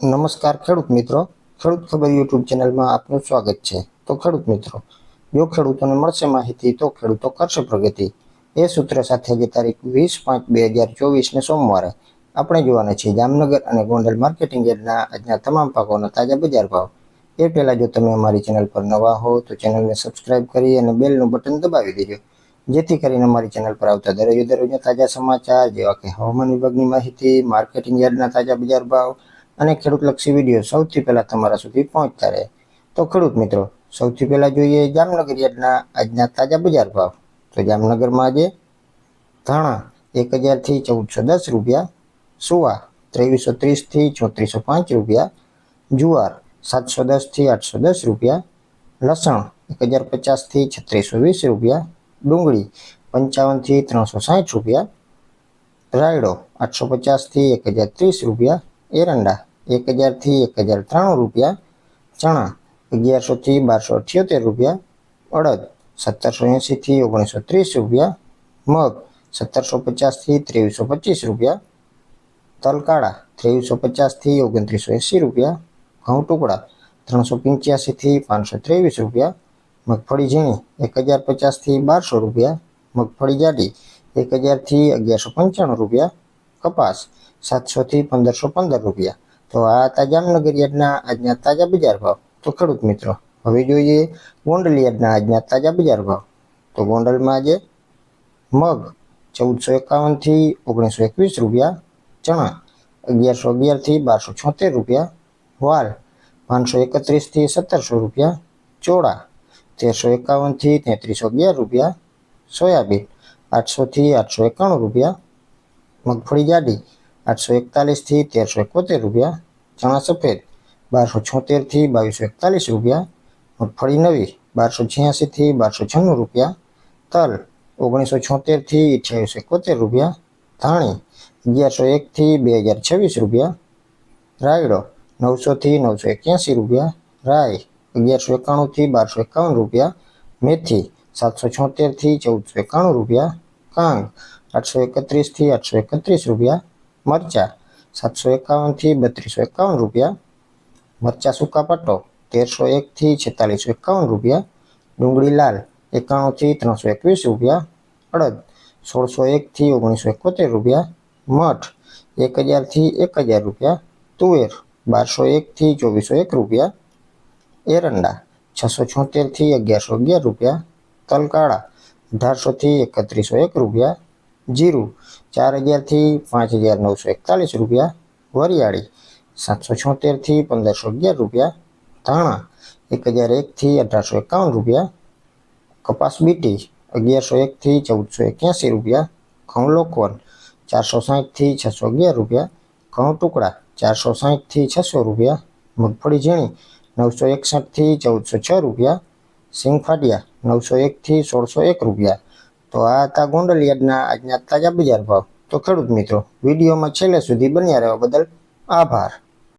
નમસ્કાર ખેડૂત મિત્રો. ખેડૂત ખબર યુટ્યુબ ચેનલમાં આપનું સ્વાગત છે. તો ખેડૂત મિત્રો, જો ખેડૂતોને મળશે માહિતી, તો ખેડૂતો કરશે પ્રગતિ. એ સૂત્ર સાથે આજે તારીખ વીસ પાંચ બે હજાર ચોવીસને સોમવારે આપણે જોવાના છીએ જામનગર અને ગોંડલ માર્કેટિંગ યાર્ડના આજના તમામ પાકોના તાજા બજાર ભાવ. એ પહેલાં જો તમે અમારી ચેનલ પર નવા હો, તો ચેનલને સબસ્ક્રાઇબ કરી અને બેલનું બટન દબાવી દેજો. જેથી કરીને અમારી ચેનલ પર આવતા દરરોજ દરરોજના તાજા સમાચાર, જેવા કે હવામાન વિભાગની માહિતી, માર્કેટિંગ યાર્ડના તાજા બજાર ભાવ અને ખેડૂતલક્ષી વીડિયો સૌથી પહેલાં તમારા સુધી પહોંચતા રહે. તો ખેડૂત મિત્રો, સૌથી પહેલાં જોઈએ જામનગર યાર્ડના આજના તાજા બજાર ભાવ. તો જામનગરમાં આજે ધાણા એક હજારથી ચૌદસો દસ રૂપિયા, સુવા ત્રેવીસો ત્રીસથી ચોત્રીસો પાંચ રૂપિયા, જુવાર સાતસો દસથી આઠસો દસ રૂપિયા, લસણ એક હજાર પચાસથી છત્રીસો વીસ રૂપિયા, ડુંગળી પંચાવનથી ત્રણસો સાઠ રૂપિયા, રાયડો આઠસો પચાસથી એક હજાર ત્રીસ રૂપિયા, એરંડા એક હજારથી એક હજાર ત્રાણું રૂપિયા, ચણા અગિયારસોથી બારસો અઠ્યોતેર રૂપિયા, અડદ સત્તરસો એંશીથી ઓગણીસો ત્રીસ રૂપિયા, મગ સત્તરસો પચાસથી ત્રેવીસો પચીસ રૂપિયા, તલકાળા ત્રેવીસો પચાસથી ઓગણત્રીસો એંસી રૂપિયા ઘઉં ટુકડા ત્રણસો પંચ્યાસીથી પાંચસો ત્રેવીસ રૂપિયા, મગફળી ઝીણી એક હજાર પચાસથી બારસો રૂપિયા, મગફળી જાડી એક હજારથી અગિયારસો પંચાણું રૂપિયા, કપાસ સાતસોથી પંદરસો પંદર રૂપિયા તો આ હતા જામનગર યાર્ડના આજના તાજા બજાર ભાવ. તો ખેડૂત મિત્રો, હવે જોઈએ ગોંડલ આજના તાજા બજાર ભાવ. તો ગોંડલમાં આજે મગ ચૌદસો એકાવનથી ઓગણીસો એકવીસ રૂપિયા, ચણા અગિયારસો અગિયારથી બારસો છોતેર રૂપિયા, વાલ પાંચસો એકત્રીસથી સત્તરસો રૂપિયા, ચોળા તેરસો એકાવનથી તેત્રીસો અગિયાર રૂપિયા, સોયાબીન આઠસોથી આઠસો એકાણું રૂપિયા, મગફળી જાડી આઠસો એકતાલીસથી તેરસો એકોતેર રૂપિયા. ચણા સફેદ બારસો છોતેરથી બાવીસો એકતાલીસ રૂપિયા. મગફળી નવી બારસો છ્યાસીથી બારસો છન્નું રૂપિયા. તલ ઓગણીસો છોતેરથી અઠ્યાવીસો એકોતેર રૂપિયા. ધાણી અગિયારસો એકથી બે હજાર છવ્વીસ રૂપિયા. રાયડો નવસોથી નવસો એક્યાસી રૂપિયા. રાય અગિયારસો એકાણુંથી બારસો એકાવન રૂપિયા. મેથી સાતસો છોતેરથી ચૌદસો એકાણું રૂપિયા. કાંગ આઠસો એકત્રીસથી આઠસો એકત્રીસ રૂપિયા. મરચા સાતસો એકાવનથી બત્રીસો એકાવન રૂપિયા. મરચા સૂકા પટ્ટો તેરસો એકથી છેતાલીસો એકાવન રૂપિયા. ડુંગળી લાલ એકાણુંથી ત્રણસો એકવીસ રૂપિયા. અડદ સોળસો એકથી ઓગણીસો એકોતેર રૂપિયા. મઠ એક હજારથી એક હજાર રૂપિયા. તુવેર બારસો એકથી ચોવીસો એક રૂપિયા. એરંડા છસો છોતેરથી અગિયારસો અગિયાર રૂપિયા. તલ કાળા અઢારસોથી એકત્રીસો એક રૂપિયા. જીરું, ચાર હજારથી પાંચ હજાર નવસો એકતાલીસ રૂપિયા, વરિયાળી સાતસો છોતેરથી પંદરસો અગિયાર રૂપિયા, ધાણા એક હજાર એકથી અઢારસો એકાવન રૂપિયા, કપાસ બીટી અગિયારસો એકથી ચૌદસો એક્યાસી રૂપિયા, ઘઉં લોકવન ચારસો સાહીઠથી છસો અગિયાર રૂપિયા, ઘઉં ટુકડા ચારસો સાહીઠથી છસો રૂપિયા, મગફળી ઝીણી નવસો એકસઠથી ચૌદસો છ રૂપિયા, સિંગ ફાટિયા નવસો એકથી સોળસો એક રૂપિયા તો આ હતા ગોંડલિયાડના આજના તાજા બજાર ભાવ. તો ખેડૂત મિત્રો, વિડીયોમાં છેલ્લે સુધી બન્યા રહેવા બદલ આભાર.